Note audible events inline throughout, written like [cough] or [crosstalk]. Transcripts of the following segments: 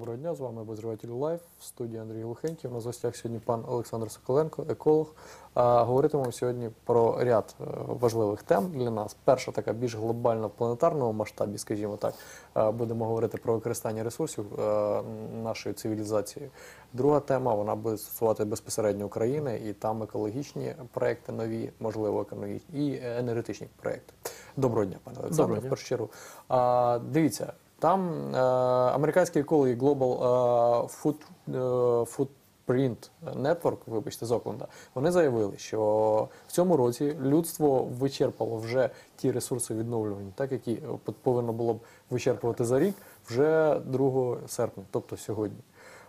Доброго дня, з вами Обозріватель Лайф в студії Андрій Глухенький. У нас в гостях сьогодні пан Олександр Соколенко, еколог. А, говоритимемо сьогодні про ряд е, важливих тем для нас. Перша така більш глобальна в планетарному масштабі, скажімо так. Е, Будемо говорити про використання ресурсів е, нашої цивілізації. Друга тема вона буде стосувати безпосередньо України і там екологічні проекти нові, можливо, екологічні і енергетичні проекти. Доброго дня, пане Олександре. Доброго В першу чергу. Дивіться, там е, американські екологи Global е, е, Footprint Network, вибачте, з Окленда, вони заявили, що в цьому році людство вичерпало вже ті ресурси відновлювані, так які повинно було б вичерпувати за рік вже 2 серпня, тобто сьогодні.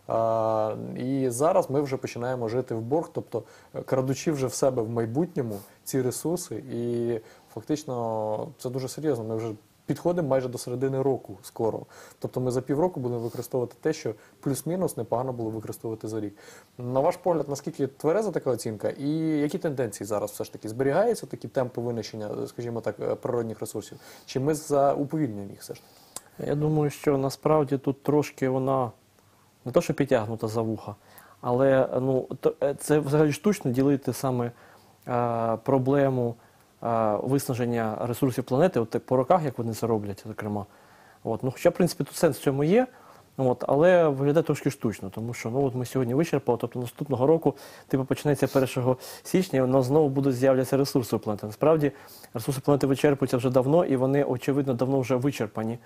А, і зараз ми вже починаємо жити в борг, тобто крадучи вже в себе в майбутньому ці ресурси, і фактично це дуже серйозно. Ми вже підходимо майже до середини року скоро. Тобто ми за півроку будемо використовувати те, що плюс-мінус непогано було використовувати за рік. На ваш погляд, наскільки твереза така оцінка, і які тенденції зараз все ж таки зберігаються такі темпи винищення, скажімо так, е, природних ресурсів? Чи ми за уповільнюємо їх все ж таки? Я думаю, що насправді тут трошки вона не то, що підтягнута за вуха, але ну, е, це взагалі штучно ділити саме е, проблему виснаження ресурсів планети от, по роках, як вони це роблять, зокрема. От. Ну, хоча, в принципі, тут сенс в цьому є, от, але виглядає трошки штучно, тому що ну, от ми сьогодні вичерпали, тобто наступного року типу, почнеться 1 січня, і у нас знову будуть з'являтися ресурси планети. Насправді ресурси планети вичерпуються вже давно, і вони, очевидно, давно вже вичерпані. Е,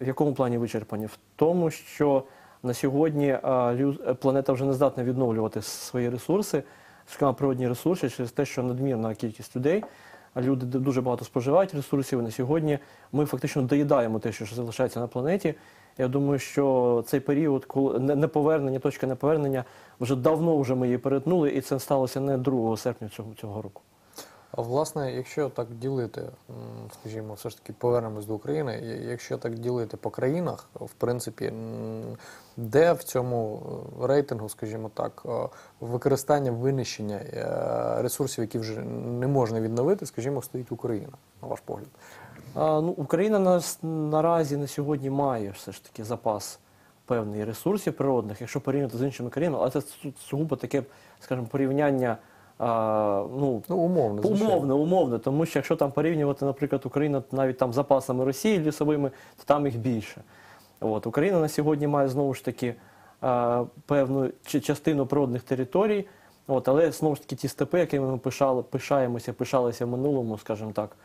В якому плані вичерпані? В тому, що на сьогодні е, планета вже не здатна відновлювати свої ресурси, зокрема природні ресурси, через те, що надмірна кількість людей, люди дуже багато споживають ресурсів. На сьогодні ми фактично доїдаємо те, що залишається на планеті. Я думаю, що цей період, коли неповернення, точка неповернення, вже давно вже ми її перетнули, і це сталося не 2 серпня цього, цього року. А власне, якщо так ділити, скажімо, все ж таки повернемось до України, якщо так ділити по країнах, в принципі, де в цьому е, рейтингу, скажімо так, е, використання винищення е, ресурсів, які вже не можна відновити, скажімо, стоїть Україна, на ваш погляд? А, ну, Україна нас наразі на сьогодні має все ж таки запас певний ресурсів природних, якщо порівняти з іншими країнами, але це сугубо таке, скажімо, порівняння. А, ну, Ну, умовно, звичайно. Умовно, умовно, тому що якщо там порівнювати, наприклад, Україну навіть там запасами Росії лісовими, то там їх більше. От, Україна на сьогодні має знову ж таки е, певну частину природних територій, от, але знову ж таки ті степи, якими ми пишали, пишаємося, пишалися в минулому, скажімо так,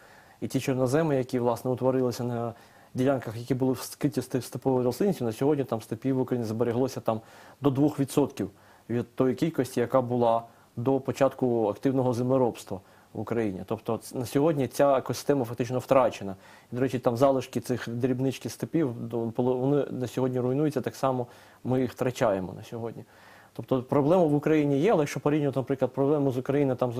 і ті чорноземи, які власне утворилися на ділянках, які були вскриті степ- степовою рослинністю, на сьогодні там степів в Україні збереглося там до 2% від тої кількості, яка була до початку активного землеробства в Україні. Тобто на сьогодні ця екосистема фактично втрачена. І, до речі, там залишки цих дрібнички степів, вони на сьогодні руйнуються, так само ми їх втрачаємо на сьогодні. Тобто проблема в Україні є, але якщо порівнювати, наприклад, проблему з Україною там,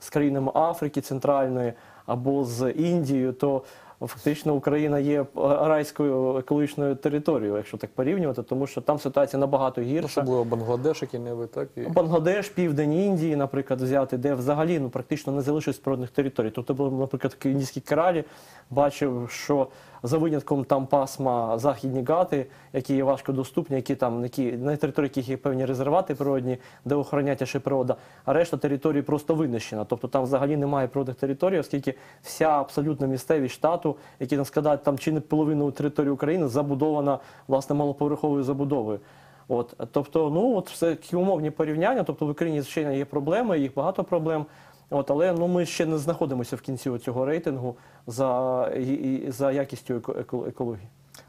з країнами Африки Центральної або з Індією, то фактично Україна є райською екологічною територією, якщо так порівнювати, тому що там ситуація набагато гірша. Особливо Бангладеш, який-небудь, так? І... Бангладеш, південь Індії, наприклад, взяти, де взагалі ну, практично не залишилось природних територій. Тобто, наприклад, в індійській коралі бачив, що за винятком там пасма західні гати, які є важко доступні, які там які, на території яких є певні резервати природні, де охороняється ще природа, а решта території просто винищена. Тобто там взагалі немає природних територій, оскільки вся абсолютно місцевість штату, які там складають там чи не половину території України, забудована власне малоповерховою забудовою. От, тобто, ну от все такі умовні порівняння. Тобто в Україні звичайно є проблеми, їх багато проблем. От, але ну ми ще не знаходимося в кінці цього рейтингу за, і, за якістю еко- еко- екології.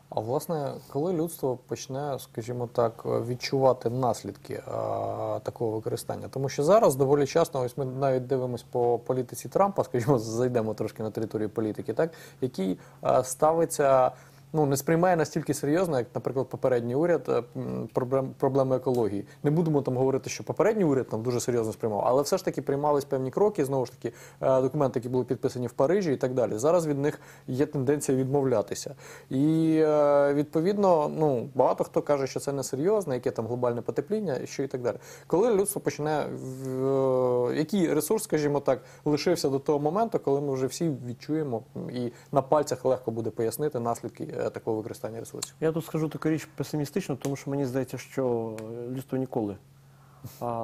А власне, коли людство почне, скажімо так, відчувати наслідки а, такого використання, тому що зараз доволі часто, ось ми навіть дивимося по політиці Трампа, скажімо, [laughs] зайдемо трошки на територію політики, так який а, ставиться. Ну, не сприймає настільки серйозно, як, наприклад, попередній уряд е, проблем, проблеми екології. Не будемо там говорити, що попередній уряд там дуже серйозно сприймав, але все ж таки приймались певні кроки, знову ж таки, е, документи, які були підписані в Парижі і так далі. Зараз від них є тенденція відмовлятися. І е, відповідно, ну багато хто каже, що це не серйозно, яке там глобальне потепління, що і так далі. Коли людство почне який ресурс, скажімо так, лишився до того моменту, коли ми вже всі відчуємо і на пальцях легко буде пояснити наслідки такого використання ресурсів? Я тут скажу таку річ песимістично, тому що мені здається, що людство ніколи а,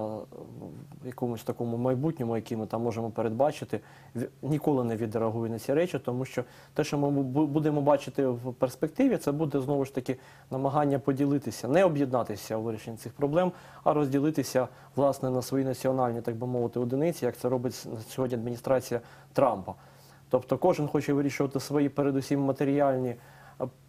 в якомусь такому майбутньому, який ми там можемо передбачити, ніколи не відреагує на ці речі, тому що те, що ми будемо бачити в перспективі, це буде знову ж таки намагання поділитися, не об'єднатися у вирішенні цих проблем, а розділитися власне на свої національні, так би мовити, одиниці, як це робить сьогодні адміністрація Трампа. Тобто кожен хоче вирішувати свої передусім матеріальні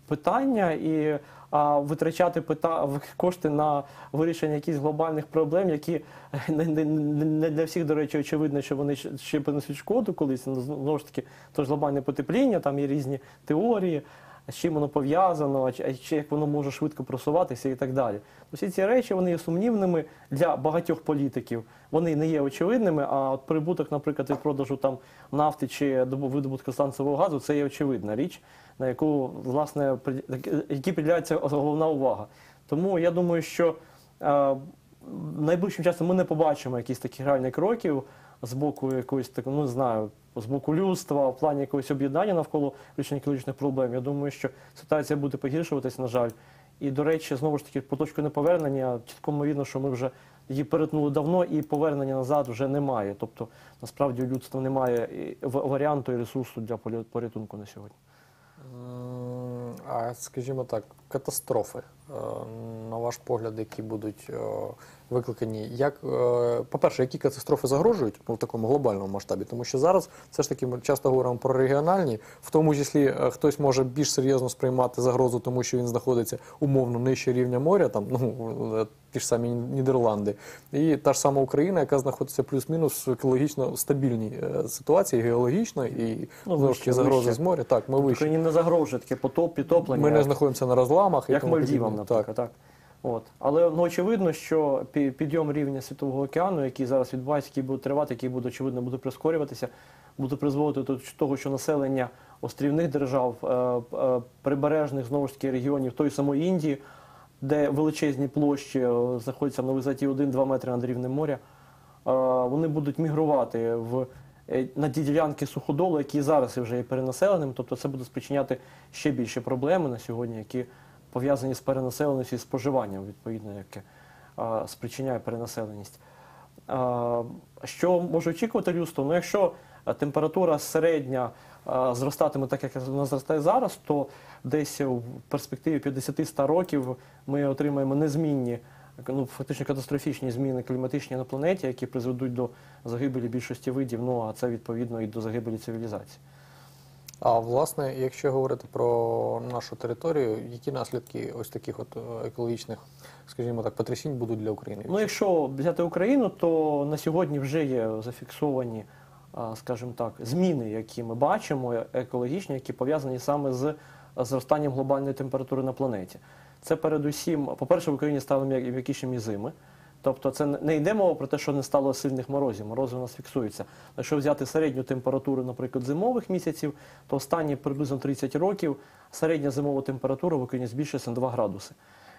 питання і а, витрачати пита... кошти на вирішення якихось глобальних проблем, які е, не, не, не для всіх, до речі, очевидно, що вони ще- принесуть шкоду колись. Ну, Знову ж таки, ж глобальне потепління, там є різні теорії, з чим воно пов'язано, чи- як воно може швидко просуватися і так далі. Усі ці речі вони є сумнівними для багатьох політиків. Вони не є очевидними, а от прибуток, наприклад, від продажу там нафти чи добу- видобутку станцевого газу це є очевидна річ, на яку власне при- які приділяється головна увага. Тому я думаю, що е, найближчим часом ми не побачимо якісь таких реальних кроків з боку якоїсь так, ну не знаю, з боку людства, в плані якогось об'єднання навколо рішення екологічних проблем. Я думаю, що ситуація буде погіршуватися, на жаль. І, до речі, знову ж таки, по точку неповернення, чітко видно, що ми вже її перетнули давно, і повернення назад вже немає. Тобто, насправді, у людства немає варіанту і ресурсу для порятунку на сьогодні. А скажімо так, катастрофи, е, на ваш погляд, які будуть е, викликані, як е, по-перше, які катастрофи загрожують ну, в такому глобальному масштабі? Тому що зараз все ж таки ми часто говоримо про регіональні, в тому числі хтось може більш серйозно сприймати загрозу, тому що він знаходиться умовно нижче рівня моря, там ну ті ж самі Нідерланди, і та ж сама Україна, яка знаходиться плюс-мінус в екологічно стабільній е, ситуації, геологічно і Ну, вище, загрози вище. з моря. Так, ми вище. Україні не загрожує таке потоп, підтоплення. Ми не знаходимося на розламах. як Мальдівам, наприклад. Так. От. Але ну, очевидно, що підйом рівня Світового океану, який зараз відбувається, який буде тривати, який буде, очевидно, буде прискорюватися, буде призводити до того, що населення острівних держав, е, е, прибережних знову ж таки регіонів тої самої Індії, де величезні площі е, знаходяться на висоті 1-2 метри над рівнем моря, е, вони будуть мігрувати в е, на ті ділянки суходолу, які зараз вже є перенаселеними, тобто це буде спричиняти ще більше проблеми на сьогодні, які пов'язані з перенаселеністю і споживанням, відповідно, яке спричиняє перенаселеність. Що може очікувати людство? Ну, якщо температура середня зростатиме так, як вона зростає зараз, то десь у перспективі 50-100 років ми отримаємо незмінні, ну, фактично катастрофічні зміни кліматичні на планеті, які призведуть до загибелі більшості видів, ну а це відповідно і до загибелі цивілізації. А власне, якщо говорити про нашу територію, які наслідки ось таких от е, екологічних, скажімо так, потрясінь будуть для України? Ну, якщо взяти Україну, то на сьогодні вже є зафіксовані, скажімо так, зміни, які ми бачимо, екологічні, які пов'язані саме з зростанням глобальної температури на планеті. Це передусім, по-перше, в Україні стали м'я- м'якішими зими. Тобто це не йде мова про те, що не стало сильних морозів. Морози у нас фіксуються. Якщо взяти середню температуру, наприклад, зимових місяців, то останні приблизно 30 років середня зимова температура в Україні збільшилася на 2 градуси.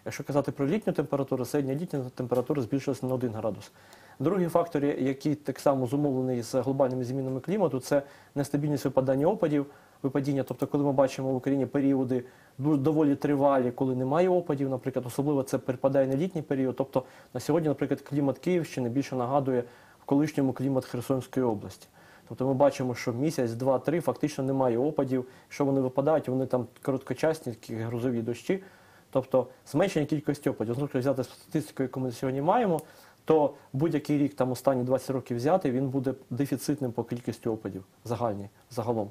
Якщо казати про літню температуру, середня літня температура збільшилася на 1 градус. Другий фактор, який так само зумовлений з глобальними змінами клімату, це нестабільність випадання опадів, випадіння. Тобто, коли ми бачимо в Україні періоди доволі тривалі, коли немає опадів, наприклад, особливо це припадає на літній період. Тобто на сьогодні, наприклад, клімат Київщини більше нагадує в колишньому клімат Херсонської області. Тобто ми бачимо, що місяць, два, три фактично немає опадів. Що вони випадають, вони там короткочасні, такі грузові дощі. Тобто зменшення кількості опадів. Знову взяти статистику, яку ми сьогодні маємо, то будь-який рік, там останні 20 років взяти, він буде дефіцитним по кількості опадів загальні, загалом.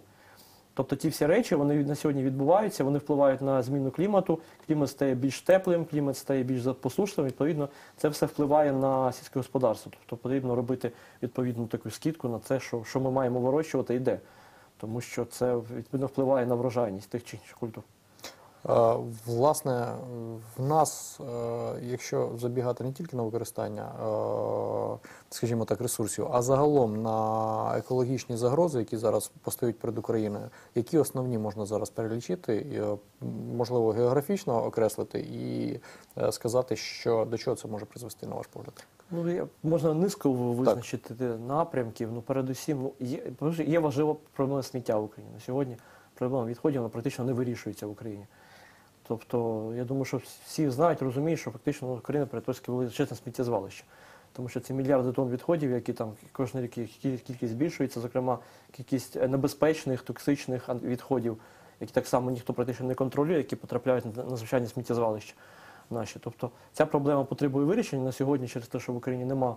Тобто ті всі речі вони на сьогодні відбуваються, вони впливають на зміну клімату, клімат стає більш теплим, клімат стає більш посушливим, відповідно, це все впливає на сільське господарство. Тобто потрібно робити відповідну таку скидку на те, що, що ми маємо вирощувати і де. Тому що це відповідно впливає на врожайність тих чи інших культур. Е, Власне, в нас, е, якщо забігати не тільки на використання, е, скажімо так, ресурсів, а загалом на екологічні загрози, які зараз постають перед Україною, які основні можна зараз перелічити, можливо, географічно окреслити і сказати, що до чого це може призвести, на ваш погляд? Ну, можна низку визначити напрямків. Ну, передусім, ну, є, є важлива проблема сміття в Україні. На сьогодні проблема відходів вона практично не вирішується в Україні. Тобто, я думаю, що всі знають, розуміють, що фактично Україна перетворюється величезне сміттєзвалище. Тому що ці мільярди тонн відходів, які там кожен рік кількість збільшується, зокрема кількість е, небезпечних, токсичних відходів, які так само ніхто практично не контролює, які потрапляють на звичайні сміттєзвалища наші. Тобто ця проблема потребує вирішення на сьогодні через те, що в Україні нема,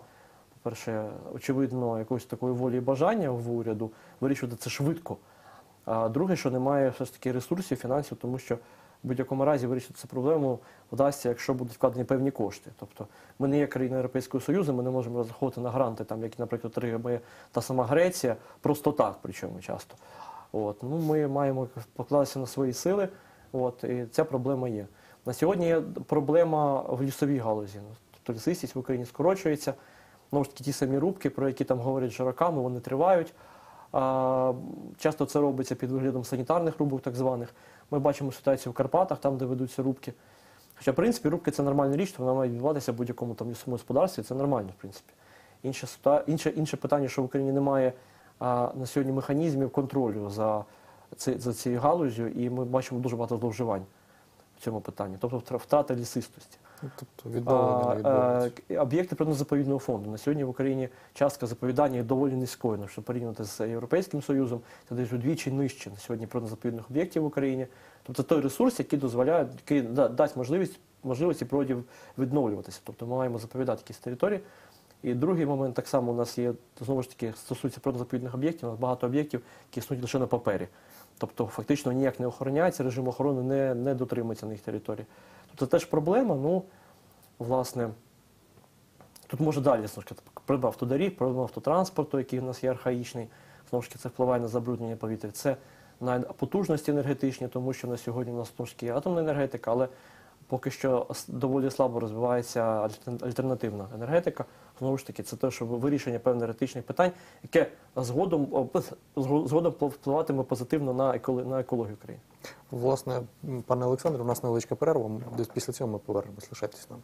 по-перше, очевидно, якоїсь такої волі і бажання в уряду вирішувати це швидко. А друге, що немає все ж таки ресурсів, фінансів, тому що в будь-якому разі вирішити цю проблему вдасться, якщо будуть вкладені певні кошти. Тобто ми не є країна Європейського Союзу, ми не можемо розраховувати на гранти, там, які, наприклад, отримує та сама Греція, просто так, причому часто. От. Ну, ми маємо покластися на свої сили, от, і ця проблема є. На сьогодні є проблема в лісовій галузі. Ну, Тобто лісистість в Україні скорочується. Знову ж таки, ті самі рубки, про які там говорять вже вони тривають. Часто це робиться під виглядом санітарних рубок, так званих. Ми бачимо ситуацію в Карпатах, там, де ведуться рубки. Хоча, в принципі, рубки це нормальна річ, то вона має відбуватися в будь-якому там лісовому господарстві, це нормально, в принципі. Інше, інше, інше питання, що в Україні немає а, на сьогодні механізмів контролю за, ці, за цією галузю, і ми бачимо дуже багато зловживань в цьому питанні, тобто втрата лісистості. Ну, Тобто відновлення е, Об'єкти природно-заповідного фонду. На сьогодні в Україні частка заповідання є доволі низькою. Ну, Якщо порівняти з Європейським Союзом, це десь удвічі нижче на сьогодні природно-заповідних об'єктів в Україні. Тобто той ресурс, який дозволяє, який дасть можливість можливості природів відновлюватися. Тобто ми маємо заповідати якісь території. І другий момент так само у нас є, знову ж таки, стосується природно-заповідних об'єктів, у нас багато об'єктів, які існують лише на папері. Тобто фактично ніяк не охороняється, режим охорони не, не дотримується на їх території. Тобто це теж проблема, ну, власне, тут може далі знову ж таки, проблема автодоріг, автотранспорту, який в нас є архаїчний, знову ж таки, це впливає на забруднення повітря. Це на потужності енергетичні, тому що на сьогодні у нас знову ж таки атомна енергетика, але поки що доволі слабо розвивається альтер- альтернативна енергетика. Знову ж таки, це те, що вирішення певних еретичних питань, яке згодом, згодом впливатиме позитивно на, на екологію країни. Власне, пане Олександре, у нас невеличка перерва. Десь після цього ми повернемось. Лишайтесь нам.